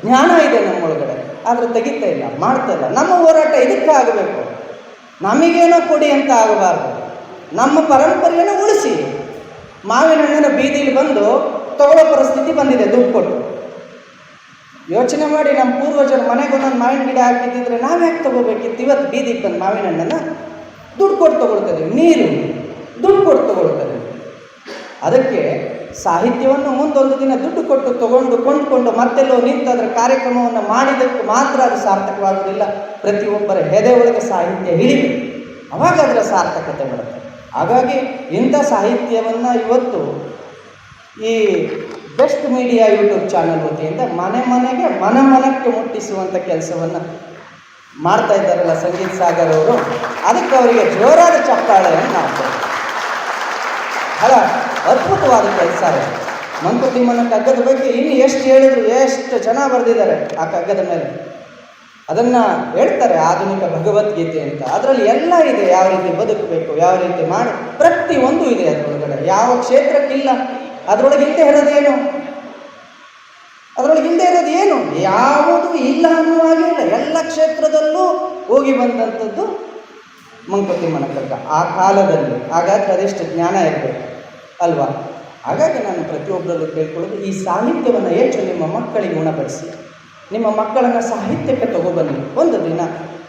ಜ್ಞಾನ ಇದೆ ನಮ್ಮೊಳಗಡೆ. ಆದರೆ ತೆಗಿತಾ ಇಲ್ಲ, ಮಾಡ್ತಾ ಇಲ್ಲ. ನಮ್ಮ ಹೋರಾಟ ಇದಕ್ಕೆ ಆಗಬೇಕು. ನಮಗೇನೋ ಕೊಡಿ ಅಂತ ಆಗಬಾರ್ದು. ನಮ್ಮ ಪರಂಪರೆಯನ್ನು ಉಳಿಸಿ. ಮಾವಿನ ಹಣ್ಣಿನ ಬೀದಿಲಿ ಬಂದು ತಗೊಳ್ಳೋ ಪರಿಸ್ಥಿತಿ ಬಂದಿದೆ, ದುಡ್ಡು ಕೊಟ್ಟು. ಯೋಚನೆ ಮಾಡಿ ನಮ್ಮ ಪೂರ್ವಜರು ಮನೆಗೆ ಒಂದೊಂದು ಮಾವಿನ ಗಿಡ ಹಾಕಿದ್ದಿದ್ರೆ ನಾವು ಯಾಕೆ ತಗೋಬೇಕಿತ್ತು? ಇವತ್ತು ಬೀದಿಗೆ ಬಂದು ಮಾವಿನ ಹಣ್ಣನ್ನು ದುಡ್ಡು ಕೊಟ್ಟು ತಗೊಳ್ತದೆ, ನೀರು, ದುಡ್ಡು ಕೊಟ್ಟು ತಗೊಳ್ತದೆ. ಅದಕ್ಕೆ ಸಾಹಿತ್ಯವನ್ನು ಮುಂದೊಂದು ದಿನ ದುಡ್ಡು ಕೊಟ್ಟು ತಗೊಂಡು ಕೊಂಡುಕೊಂಡು ಮತ್ತೆಲ್ಲೋ ನಿಂತು ಅದರ ಕಾರ್ಯಕ್ರಮವನ್ನು ಮಾಡಿದಕ್ಕೆ ಮಾತ್ರ ಅದು ಸಾರ್ಥಕವಾಗುವುದಿಲ್ಲ. ಪ್ರತಿಯೊಬ್ಬರ ಹೆದೆ ಒಳಗೆ ಸಾಹಿತ್ಯ ಹಿಡಿಬೇಕು ಅವಾಗ ಅದರ ಸಾರ್ಥಕತೆ ಬರುತ್ತೆ. ಹಾಗಾಗಿ ಇಂಥ ಸಾಹಿತ್ಯವನ್ನು ಇವತ್ತು ಈ ಬೆಸ್ಟ್ ಮೀಡಿಯಾ ಯೂಟ್ಯೂಬ್ ಚಾನಲ್ ವತಿಯಿಂದ ಮನೆ ಮನೆಗೆ ಮನ ಮನಕ್ಕೆ ಮುಟ್ಟಿಸುವಂಥ ಕೆಲಸವನ್ನು ಮಾಡ್ತಾ ಇದ್ದಾರಲ್ಲ ಸಂಗೀತ್ ಸಾಗರ್ ಅವರು. ಅದಕ್ಕೆ ಅವರಿಗೆ ಜೋರಾದ ಚಪ್ಪಾಳೆಯನ್ನು ಮಾಡ್ತಾರೆ ಅಲ್ಲ ಅದ್ಭುತವಾದ ಕೆಲಸ ಅದು. ಮಂಕುತಿಮ್ಮನ ಕಗ್ಗದ ಬಗ್ಗೆ ಇನ್ನು ಎಷ್ಟು ಹೇಳಿದ್ರು, ಎಷ್ಟು ಜನ ಬರೆದಿದ್ದಾರೆ ಆ ಕಗ್ಗದ ಮೇಲೆ. ಅದನ್ನು ಹೇಳ್ತಾರೆ ಆಧುನಿಕ ಭಗವದ್ಗೀತೆ ಅಂತ. ಅದರಲ್ಲಿ ಎಲ್ಲ ಇದೆ, ಯಾವ ರೀತಿ ಬದುಕಬೇಕು, ಯಾವ ರೀತಿ ಮಾಡಿ ಪ್ರತಿ ಒಂದು ಇದೆ ಅದರೊಳಗಡೆ. ಯಾವ ಕ್ಷೇತ್ರಕ್ಕಿಲ್ಲ. ಅದರೊಳಗೆ ಹಿಂದೆ ಇರೋದೇನು ಅದರೊಳಗೆ ಹಿಂದೆ ಇರೋದು ಏನು? ಯಾವುದು ಇಲ್ಲ ಅನ್ನುವ ಹಾಗೆ ಇಲ್ಲ. ಎಲ್ಲ ಕ್ಷೇತ್ರದಲ್ಲೂ ಹೋಗಿ ಬಂದಂಥದ್ದು ಮಂಕುತಿಮ್ಮನ ಕಗ್ಗ ಆ ಕಾಲದಲ್ಲಿ. ಹಾಗಾಗಿ ಅದೆಷ್ಟು ಜ್ಞಾನ ಇರಬೇಕು? ಅಲ್ವಾ? ಹಾಗಾಗಿ ನಾನು ಪ್ರತಿಯೊಬ್ಬರಲ್ಲೂ ಕೇಳ್ಕೊಳ್ಳೋದು, ಈ ಸಾಹಿತ್ಯವನ್ನು ಹೆಚ್ಚು ನಿಮ್ಮ ಮಕ್ಕಳಿಗೆ ಉಣಬಡಿಸಿ. ನಿಮ್ಮ ಮಕ್ಕಳನ್ನು ಸಾಹಿತ್ಯಕ್ಕೆ ತಗೊಬನ್ನಿ. ಒಂದು ದಿನ,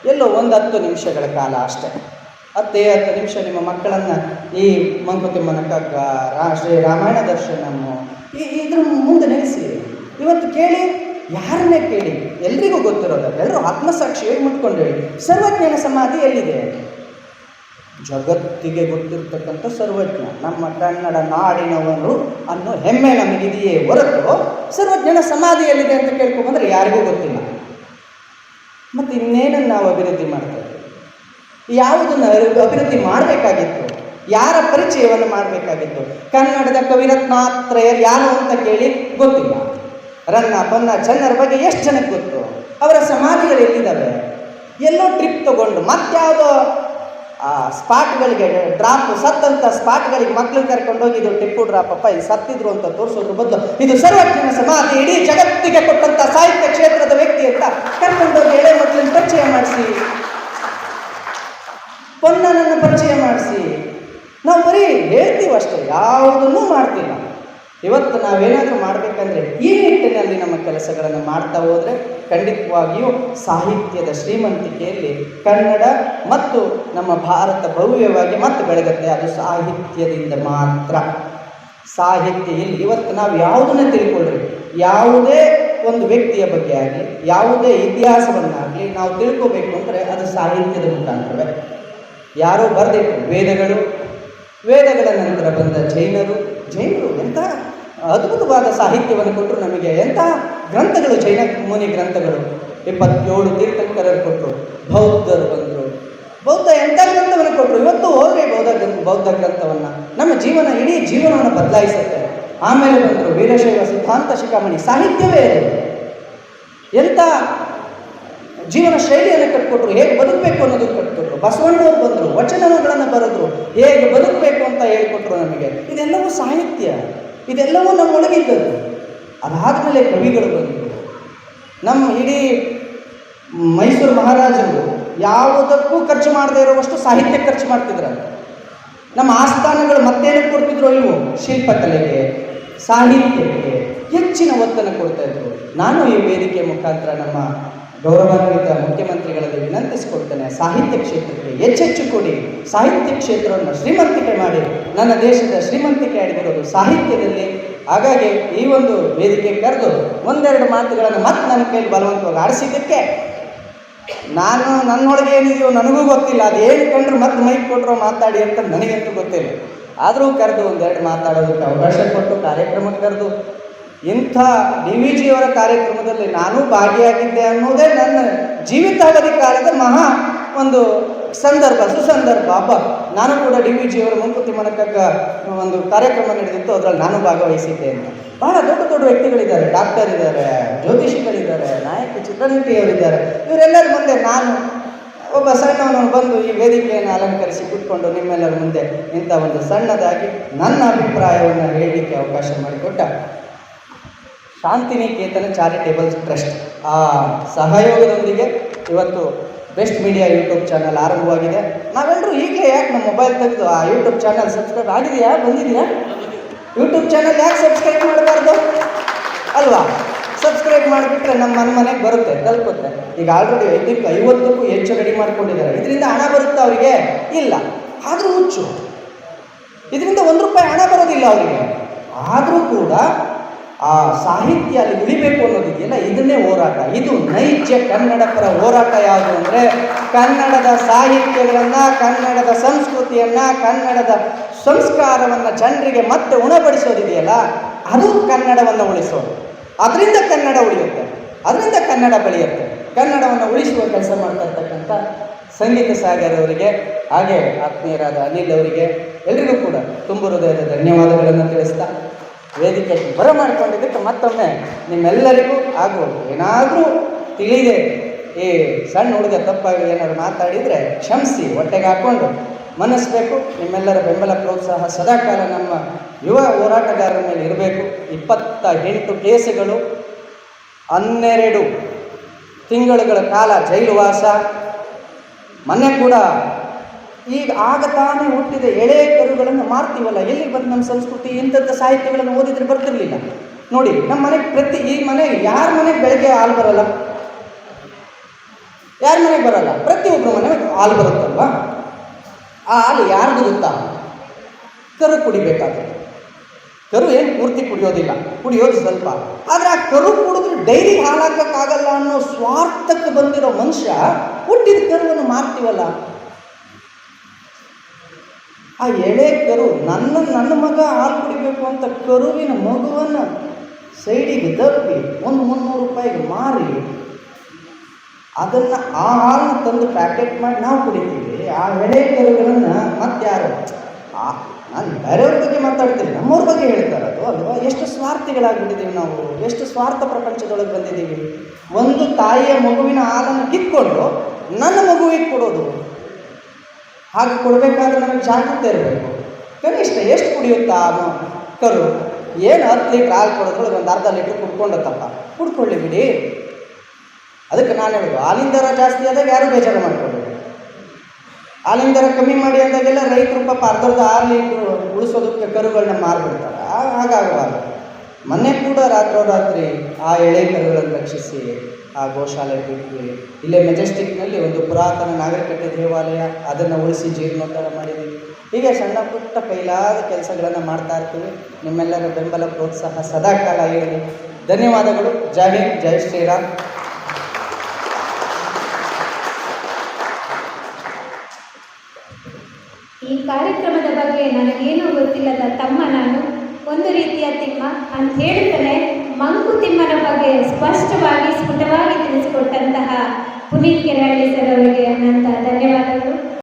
ಎಲ್ಲೋ ಒಂದು ಹತ್ತು ನಿಮಿಷಗಳ ಕಾಲ ಅಷ್ಟೇ. ಹತ್ತೇ ಹತ್ತು ನಿಮಿಷ ನಿಮ್ಮ ಮಕ್ಕಳನ್ನು ಈ ಮಂಕುತಿಮ್ಮನ ಕಗ್ಗ ರಾ, ಶ್ರೀ ರಾಮಾಯಣ ದರ್ಶನ ಈ ಇದ್ರ ಮುಂದೆ ನೆಲೆಸಿ. ಇವತ್ತು ಕೇಳಿ, ಯಾರನ್ನೇ ಕೇಳಿ, ಎಲ್ರಿಗೂ ಗೊತ್ತಿರೋದು ಎಲ್ಲರೂ ಆತ್ಮಸಾಕ್ಷಿಯಾಗಿ ಮುಟ್ಕೊಂಡು ಹೇಳಿ. ಸರ್ವಜ್ಞಾನ ಸಮಾಧಿ ಎಲ್ಲಿದೆ? ಜಗತ್ತಿಗೆ ಗೊತ್ತಿರ್ತಕ್ಕಂಥ ಸರ್ವಜ್ಞ, ನಮ್ಮ ಕನ್ನಡ ನಾಡಿನವನು ಅನ್ನೋ ಹೆಮ್ಮೆ ನಮಗಿದೆಯೇ ಹೊರತು ಸರ್ವಜ್ಞನ ಸಮಾಧಿ ಎಲ್ಲಿದೆ ಅಂತ ಕೇಳ್ಕೊಂಬಂದ್ರೆ ಯಾರಿಗೂ ಗೊತ್ತಿಲ್ಲ. ಮತ್ತು ಇನ್ನೇನನ್ನು ನಾವು ಅಭಿವೃದ್ಧಿ ಮಾಡ್ತಾ ಇದ್ದೀವಿ ಯಾವುದನ್ನು ಅಭಿ- ಅಭಿವೃದ್ಧಿ ಮಾಡಬೇಕಾಗಿತ್ತು? ಯಾರ ಪರಿಚಯವನ್ನು ಮಾಡಬೇಕಾಗಿತ್ತು? ಕನ್ನಡದ ಕವಿರತ್ನಾತ್ರಯರು ಯಾರು ಅಂತ ಕೇಳಿ ಗೊತ್ತಿಲ್ಲ. ರನ್ನ ಬನ್ನ ಚನ್ನರ ಬಗ್ಗೆ ಎಷ್ಟು ಜನಕ್ಕೆ ಗೊತ್ತು? ಅವರ ಸಮಾಧಿಗಳು ಎಲ್ಲಿದ್ದಾವೆ? ಎಲ್ಲೋ ಟ್ರಿಪ್ ತಗೊಂಡು ಮತ್ತಾವುದೋ ಆ ಸ್ಪಾಟ್ಗಳಿಗೆ ಡ್ರಾಪ್ ಸತ್ತಂಥ ಸ್ಪಾಟ್ಗಳಿಗೆ ಮಕ್ಕಳು ಕರ್ಕೊಂಡು ಹೋಗಿ ಇದು ಟಿಪ್ಪು ಡ್ರಾಪ್ ಅಪ್ಪ, ಇದು ಸತ್ತಿದ್ರು ಅಂತ ತೋರಿಸೋದ್ರ ಬದಲು ಇದು ಸರ್ವಜ್ಞನ ಸಮಾಧಿ, ಇಡೀ ಜಗತ್ತಿಗೆ ಕೊಟ್ಟಂಥ ಸಾಹಿತ್ಯ ಕ್ಷೇತ್ರದ ವ್ಯಕ್ತಿ ಅಂತ ಕರ್ಕೊಂಡೋಗಿ ಎಳೆ ಮಕ್ಕಳನ್ನು ಪರಿಚಯ ಮಾಡಿಸಿ. ಪೊನ್ನನನ್ನು ಪರಿಚಯ ಮಾಡಿಸಿ. ನಾವು ಬರೀ ಹೇಳ್ತೀವಿ ಅಷ್ಟೇ, ಯಾವುದನ್ನೂ ಮಾಡ್ತಿಲ್ಲ. ಇವತ್ತು ನಾವೇನಾದರೂ ಮಾಡಬೇಕಂದ್ರೆ ಈ ನಿಟ್ಟಿನಲ್ಲಿ ನಮ್ಮ ಕೆಲಸಗಳನ್ನು ಮಾಡ್ತಾ ಹೋದರೆ ಖಂಡಿತವಾಗಿಯೂ ಸಾಹಿತ್ಯದ ಶ್ರೀಮಂತಿಕೆಯಲ್ಲಿ ಕನ್ನಡ ಮತ್ತು ನಮ್ಮ ಭಾರತ ಭವ್ಯವಾಗಿ ಮತ್ತೆ ಬೆಳಗುತ್ತೆ. ಅದು ಸಾಹಿತ್ಯದಿಂದ ಮಾತ್ರ. ಸಾಹಿತ್ಯ ಇಲ್ಲಿ ಇವತ್ತು ನಾವು ಯಾವುದನ್ನು ತಿಳ್ಕೊಳ್ಳ್ರಿ ಯಾವುದೇ ಒಂದು ವ್ಯಕ್ತಿಯ ಬಗ್ಗೆ ಆಗಲಿ, ಯಾವುದೇ ಇತಿಹಾಸವನ್ನಾಗಲಿ ನಾವು ತಿಳ್ಕೋಬೇಕು ಅಂದರೆ ಅದು ಸಾಹಿತ್ಯದ ಮುಖಾಂತರವೇ. ಯಾರೋ ಬರಬೇಕು ವೇದಗಳು. ವೇದಗಳ ನಂತರ ಬಂದ ಜೈನರು. ಜೈನರು ಎಂಥ ಅದ್ಭುತವಾದ ಸಾಹಿತ್ಯವನ್ನು ಕೊಟ್ಟರು ನಮಗೆ, ಎಂಥ ಗ್ರಂಥಗಳು, ಜೈನ ಮುನಿ ಗ್ರಂಥಗಳು. ಇಪ್ಪತ್ತೇಳು ತೀರ್ಥಂಕರರು ಕೊಟ್ಟರು ಬೌದ್ಧರು ಬಂದರು. ಬೌದ್ಧ ಎಂಥ ಗ್ರಂಥವನ್ನು ಕೊಟ್ಟರು ಇವತ್ತು ಹೋದರೆ ಬೌದ್ಧ ಗ್ರಂಥ, ಬೌದ್ಧ ಗ್ರಂಥವನ್ನು. ನಮ್ಮ ಜೀವನ, ಇಡೀ ಜೀವನವನ್ನು ಬದಲಾಯಿಸುತ್ತೆ. ಆಮೇಲೆ ಬಂದರು ವೀರಶೈವ ಸಿದ್ಧಾಂತ ಶಿಖಾಮಣಿ. ಸಾಹಿತ್ಯವೇ ಎಂಥ ಜೀವನ ಶೈಲಿಯನ್ನು ಕಟ್ಕೊಟ್ರು, ಹೇಗೆ ಬದುಕಬೇಕು ಅನ್ನೋದು ಕಟ್ಕೊಟ್ರು. ಬಸವಣ್ಣವ್ರು ಬಂದರು ವಚನಗಳನ್ನು ಬರೆದ್ರು, ಹೇಗೆ ಬದುಕಬೇಕು ಅಂತ ಹೇಳ್ಕೊಟ್ರು ನಮಗೆ. ಇದೆಲ್ಲವೂ ಸಾಹಿತ್ಯ. ಇದೆಲ್ಲವೂ ನಮ್ಮೊಳಗಿದ್ದದ್ದು ಅದಾದಮೇಲೆ ಕವಿಗಳು ಬಂದರು. ನಮ್ಮ ಇಡೀ ಮೈಸೂರು ಮಹಾರಾಜರು ಯಾವುದಕ್ಕೂ ಖರ್ಚು ಮಾಡದೇ ಇರುವಷ್ಟು ಸಾಹಿತ್ಯ ಖರ್ಚು ಮಾಡ್ತಿದ್ರು. ನಮ್ಮ ಆಸ್ಥಾನಗಳು ಮತ್ತೇನು ಕೊಡ್ತಿದ್ರು ಇವು? ಶಿಲ್ಪಕಲೆಗೆ, ಸಾಹಿತ್ಯಕ್ಕೆ ಹೆಚ್ಚಿನ ಒತ್ತನ್ನು ಕೊಡ್ತಾ ಇದ್ರು. ನಾನು ಈ ವೇದಿಕೆ ಮುಖಾಂತರ ನಮ್ಮ ಗೌರವಾನ್ವಿತ ಮುಖ್ಯಮಂತ್ರಿಗಳಲ್ಲಿ ವಿನಂತಿಸಿಕೊಳ್ತೇನೆ, ಸಾಹಿತ್ಯ ಕ್ಷೇತ್ರಕ್ಕೆ ಹೆಚ್ಚೆಚ್ಚು ಕೊಡಿ. ಸಾಹಿತ್ಯ ಕ್ಷೇತ್ರವನ್ನು ಶ್ರೀಮಂತಿಕೆ ಮಾಡಿ. ನನ್ನ ದೇಶದ ಶ್ರೀಮಂತಿಕೆ ಆಡಿದಿರೋದು ಸಾಹಿತ್ಯದಲ್ಲಿ. ಹಾಗಾಗಿ ಈ ಒಂದು ವೇದಿಕೆ ಕರೆದು ಒಂದೆರಡು ಮಾತುಗಳನ್ನು ಮತ್ತೆ ನನ್ನ ಕೈಲಿ ಬಲವಂತವಾಗಿ ಆಡಿಸಿದ್ದಕ್ಕೆ ನಾನು ನನ್ನೊಳಗೆ ಏನಿದೆಯೋ ನನಗೂ ಗೊತ್ತಿಲ್ಲ. ಅದು ಏನು ಕಂಡ್ರು ಮತ್ತೆ ಮೈಕ್ ಕೊಟ್ಟರು ಮಾತಾಡಿ ಅಂತ ನನಗಂತೂ ಗೊತ್ತಿಲ್ಲ. ಆದರೂ ಕರೆದು ಒಂದೆರಡು ಮಾತಾಡೋದಕ್ಕೆ ಅವಕಾಶ ಕೊಟ್ಟು ಕಾರ್ಯಕ್ರಮಕ್ಕೆ ಕರೆದು ಇಂಥ ಡಿ ವಿ ಜಿಯವರ ಕಾರ್ಯಕ್ರಮದಲ್ಲಿ ನಾನು ಭಾಗಿಯಾಗಿದ್ದೆ ಅನ್ನೋದೇ ನನ್ನ ಜೀವಿತಾವಧಿ ಕಾಲದ ಮಹಾ ಒಂದು ಸಂದರ್ಭ, ಸುಸಂದರ್ಭ, ಹಬ್ಬ. ನಾನು ಕೂಡ ಡಿ ವಿ ಜಿಯವರ ಮುಂಕುತಿ ಮನಕಕ್ಕ ಒಂದು ಕಾರ್ಯಕ್ರಮ ನಡೆದಿತ್ತು, ಅದರಲ್ಲಿ ನಾನು ಭಾಗವಹಿಸಿದ್ದೆ ಅಂತ. ಬಹಳ ದೊಡ್ಡ ದೊಡ್ಡ ವ್ಯಕ್ತಿಗಳಿದ್ದಾರೆ ಡಾಕ್ಟರ್ ಇದ್ದಾರೆ ಜ್ಯೋತಿಷಿಗಳಿದ್ದಾರೆ ನಾಯಕ ಚಿತ್ರನಟಿಯವರಿದ್ದಾರೆ. ಇವರೆಲ್ಲರ ಮುಂದೆ ನಾನು, ಒಬ್ಬ ಸಣ್ಣವನು ಬಂದು ಈ ವೇದಿಕೆಯನ್ನು ಅಲಂಕರಿಸಿ ಕೂತ್ಕೊಂಡು ನಿಮ್ಮೆಲ್ಲರ ಮುಂದೆ ಇಂಥ ಒಂದು ಸಣ್ಣದಾಗಿ ನನ್ನ ಅಭಿಪ್ರಾಯವನ್ನು ಹೇಳಲಿಕ್ಕೆ ಅವಕಾಶ ಮಾಡಿಕೊಟ್ಟ ಶಾಂತಿನಿಕೇತನ ಚಾರಿಟೇಬಲ್ ಟ್ರಸ್ಟ್. ಆ ಸಹಯೋಗದೊಂದಿಗೆ ಇವತ್ತು ಬೆಸ್ಟ್ ಮೀಡಿಯಾ ಯೂಟ್ಯೂಬ್ ಚಾನಲ್ ಆರಂಭವಾಗಿದೆ. ನಾವೆಲ್ಲರೂ ಈಗಲೇ ಯಾಕೆ ನಮ್ಮ ಮೊಬೈಲ್ ತೆಗೆದು ಆ ಯೂಟ್ಯೂಬ್ ಚಾನಲ್ ಸಬ್ಸ್ಕ್ರೈಬ್ ಆಗಿದೆಯಾ? ಬಂದಿದೆಯಾ ಯೂಟ್ಯೂಬ್ ಚಾನಲ್ ಯಾಕೆ ಸಬ್ಸ್ಕ್ರೈಬ್ ಮಾಡಬಾರ್ದು? ಅಲ್ವಾ? ಸಬ್ಸ್ಕ್ರೈಬ್ ಮಾಡಿಬಿಟ್ರೆ ನಮ್ಮ ಮನೆ ಮನೆಗೆ ಬರುತ್ತೆ, ತಲುಪುತ್ತೆ. ಈಗ ಆಲ್ರೆಡಿ ಐದಕ್ಕೆ ಐವತ್ತಕ್ಕೂ ಹೆಚ್ಚು ರೆಡಿ ಮಾಡ್ಕೊಂಡಿದ್ದಾರೆ. ಇದರಿಂದ ಹಣ ಬರುತ್ತಾ ಅವರಿಗೆ? ಇಲ್ಲ. ಆದರೂ ಹುಚ್ಚು. ಇದರಿಂದ ಒಂದು ರೂಪಾಯಿ ಹಣ ಬರೋದಿಲ್ಲ ಅವರಿಗೆ. ಆದರೂ ಕೂಡ ಆ ಸಾಹಿತ್ಯ ಅಲ್ಲಿ ಉಳಿಬೇಕು ಅನ್ನೋದಿದೆಯಲ್ಲ, ಇದನ್ನೇ ಹೋರಾಟ. ಇದು ನೈಜ ಕನ್ನಡ ಪರ ಹೋರಾಟ ಯಾವುದು ಅಂದರೆ, ಕನ್ನಡದ ಸಾಹಿತ್ಯಗಳನ್ನು, ಕನ್ನಡದ ಸಂಸ್ಕೃತಿಯನ್ನು, ಕನ್ನಡದ ಸಂಸ್ಕಾರವನ್ನು ಜನರಿಗೆ ಮತ್ತೆ ಉಣಬಡಿಸೋದಿದೆಯಲ್ಲ, ಅದು ಕನ್ನಡವನ್ನು ಉಳಿಸೋದು. ಅದರಿಂದ ಕನ್ನಡ ಉಳಿಯುತ್ತೆ. ಅದರಿಂದ ಕನ್ನಡ ಬೆಳೆಯುತ್ತೆ. ಕನ್ನಡವನ್ನು ಉಳಿಸುವ ಕೆಲಸ ಮಾಡ್ತಕ್ಕಂಥ ಸಂಗೀತ ಸಾಗರ್ ಅವರಿಗೆ, ಹಾಗೆ ಆತ್ಮೀಯರಾದ ಅನಿಲ್ ಅವರಿಗೆ, ಎಲ್ರಿಗೂ ಕೂಡ ತುಂಬ ಹೃದಯದ ಧನ್ಯವಾದಗಳನ್ನು ತಿಳಿಸ್ತಾ ವೇದಿಕೆ ಬರಮಾಡ್ಕೊಂಡಿದ್ದಕ್ಕೆ ಮತ್ತೊಮ್ಮೆ ನಿಮ್ಮೆಲ್ಲರಿಗೂ ಹಾಗೂ ಏನಾದರೂ ತಿಳಿದೆ, ಈ ಸಣ್ಣ ಹುಡುಗ ತಪ್ಪಾಗಿ ಏನಾದ್ರು ಮಾತಾಡಿದರೆ ಕ್ಷಮಿಸಿ, ಹೊಟ್ಟೆಗೆ ಹಾಕ್ಕೊಂಡು ಮನಸ್ಬೇಕು ನಿಮ್ಮೆಲ್ಲರ ಬೆಂಬಲ ಪ್ರೋತ್ಸಾಹ ಸದಾಕಾಲ ನಮ್ಮ ಯುವ ಹೋರಾಟಗಾರರ ಮೇಲೆ ಇರಬೇಕು. ಇಪ್ಪತ್ತ ಎಂಟು ಕೇಸುಗಳು, ಹನ್ನೆರಡು ತಿಂಗಳುಗಳ ಕಾಲ ಜೈಲುವಾಸ ಮೊನ್ನೆ ಕೂಡ ಈಗ ಆಗ ತಾನೇ ಹುಟ್ಟಿದ ಎಳೆ ಕರುಗಳನ್ನು ಮಾರ್ತೀವಲ್ಲ? ಎಲ್ಲಿ ಬಂದು ನಮ್ಮ ಸಂಸ್ಕೃತಿ? ಇಂಥದ್ದು ಸಾಹಿತ್ಯಗಳನ್ನು ಓದಿದ್ರೆ ಬರ್ತಿರ್ಲಿಲ್ಲ. ನೋಡಿ, ನಮ್ಮ ಮನೆಗೆ ಪ್ರತಿ, ಈ ಮನೆಗೆ ಯಾರ ಮನೆಗೆ ಬೆಳಗ್ಗೆ ಹಾಲು ಬರಲ್ಲ? ಯಾರ ಮನೆಗೆ ಬರಲ್ಲ? ಪ್ರತಿಯೊಬ್ಬರ ಮನೆಗೆ ಹಾಲು ಬರುತ್ತಲ್ವಾ? ಆ ಹಾಲು ಯಾರು ಗೊತ್ತಾ ಕರು ಕುಡಿಬೇಕಾದ್ರೆ ಕರು ಏನು? ಪೂರ್ತಿ ಕುಡಿಯೋದಿಲ್ಲ. ಕುಡಿಯೋದು ಸ್ವಲ್ಪ. ಆದರೆ ಆ ಕರು ಕುಡಿದ್ರೆ ಡೈರಿ ಹಾಳಾಗಕ್ಕಾಗಲ್ಲ ಅನ್ನೋ ಸ್ವಾರ್ಥಕ್ಕೆ ಬಂದಿರೋ ಮನುಷ್ಯ ಹುಟ್ಟಿದ ಕರುವನ್ನು ಮಾರ್ತೀವಲ್ಲ? ಆ ಎಳೆ ಕರು ನನ್ನ ನನ್ನ ಮಗ ಹಾಲು ಕುಡಿಬೇಕು ಅಂತ ಕರುವಿನ ಮಗುವನ್ನು ಸೈಡಿಗೆ ದಪ್ಪಿ ಒಂದು ಮುನ್ನೂರು ರೂಪಾಯಿಗೆ ಮಾರಿ ಅದನ್ನು ಆ ಹಾಲನ್ನು ತಂದು ಪ್ಯಾಕೆಟ್ ಮಾಡಿ ನಾವು ಕುಡಿತೀವಿ. ಆ ಎಳೆ ಕರುಗಳನ್ನು ಯಾರು ಆ, ನಾನು ಬೇರೆಯವ್ರ ಬಗ್ಗೆ ಮಾತಾಡ್ತೀನಿ, ನಮ್ಮವ್ರ ಬಗ್ಗೆ ಹೇಳ್ತಾರೆ ಅದು ಅಲ್ವಾ? ಎಷ್ಟು ಸ್ವಾರ್ಥಿಗಳಾಗ್ಬಿಟ್ಟಿದ್ದೀವಿ ನಾವು, ಎಷ್ಟು ಸ್ವಾರ್ಥ ಪ್ರಪಂಚದೊಳಗೆ ಬಂದಿದ್ದೀವಿ. ಒಂದು ತಾಯಿಯ ಮಗುವಿನ ಹಾಲನ್ನು ಕಿತ್ಕೊಂಡು ನನ್ನ ಮಗುವಿಗೆ ಕೊಡೋದು. ಹಾಗೆ ಕೊಡಬೇಕಾದ್ರೆ ನಮಗೆ ಜಾಗ್ರತೆ ಇರಬೇಕು. ಕನಿಷ್ಠ ಎಷ್ಟು ಕುಡಿಯುತ್ತಾ ಮ- ಕರು ಏನು ಹತ್ತು ಲೀಟ್ರ್ ಹಾಲು ಕೊಡೋದ್ರೊಳಗೆ ಒಂದು ಅರ್ಧ ಲೀಟ್ರ್ ಕುಡ್ಕೊಂಡತ್ತಪ್ಪ. ಕುಡ್ಕೊಳ್ಳಿ ಬಿಡಿ. ಅದಕ್ಕೆ ನಾನು ಹೇಳೋದು, ಹಾಲಿನ ದರ ಜಾಸ್ತಿ ಆದಾಗ ಯಾರು ಬೇಜಾರು ಮಾಡ್ಕೊಳ್ಬೇಕು ಹಾಲಿನ ದರ ಕಮ್ಮಿ ಮಾಡಿ ಅಂದಾಗೆಲ್ಲ ರೈತರು ಪಾಪ ಅರ್ಧರ್ಧ ಆರು ಲೀಟ್ರ್ ಉಳಿಸೋದಕ್ಕೆ ಕರುಗಳನ್ನ ಮಾರ್ಬಿಡ್ತಾರೆ. ಹಾಗಾಗಬಾರ್ದು ಮೊನ್ನೆ ಕೂಡ ರಾತ್ರೋರಾತ್ರಿ ಆ ಎಳೆ ಕರುಗಳನ್ನು ರಕ್ಷಿಸಿ ಆ ಗೋಶಾಲೆ ಬಿಟ್ಟು ಇಲ್ಲೇ ಮೆಜೆಸ್ಟಿಕ್ನಲ್ಲಿ ಒಂದು ಪುರಾತನ ನಾಗರಿಕತೆ ದೇವಾಲಯ, ಅದನ್ನು ಉಳಿಸಿ ಜೀರ್ಣೋದ್ಧಾರ ಮಾಡಿದ್ದೀವಿ ಹೀಗೆ ಸಣ್ಣ ಪುಟ್ಟ ಕೈಲಾದ ಕೆಲಸಗಳನ್ನು ಮಾಡ್ತಾ ಇರ್ತೀವಿ. ನಿಮ್ಮೆಲ್ಲರ ಬೆಂಬಲ ಪ್ರೋತ್ಸಾಹ ಸದಾಕಾಲ ಇರಲಿ. ಧನ್ಯವಾದಗಳು. ಜೈ ಹಿಂದ್, ಜೈ ಶ್ರೀರಾಮ್. ಈ ಕಾರ್ಯಕ್ರಮದ ಬಗ್ಗೆ ನನಗೇನೂ ಗೊತ್ತಿಲ್ಲದ ತಮ್ಮ ಒಂದು ರೀತಿಯ ತಿಮ್ಮ ಅಂತ ಹೇಳ್ತಾನೆ ಮಂಕುತಿಮ್ಮನ ಬಗ್ಗೆ ಸ್ಪಷ್ಟವಾಗಿ, ಸ್ಫುಟವಾಗಿ ತಿಳಿಸಿಕೊಟ್ಟಂತಹ ಪುನೀತ್ ಕೆರಹಳ್ಳಿ ಸರ್ ಅವರಿಗೆ ಅನಂತ ಧನ್ಯವಾದ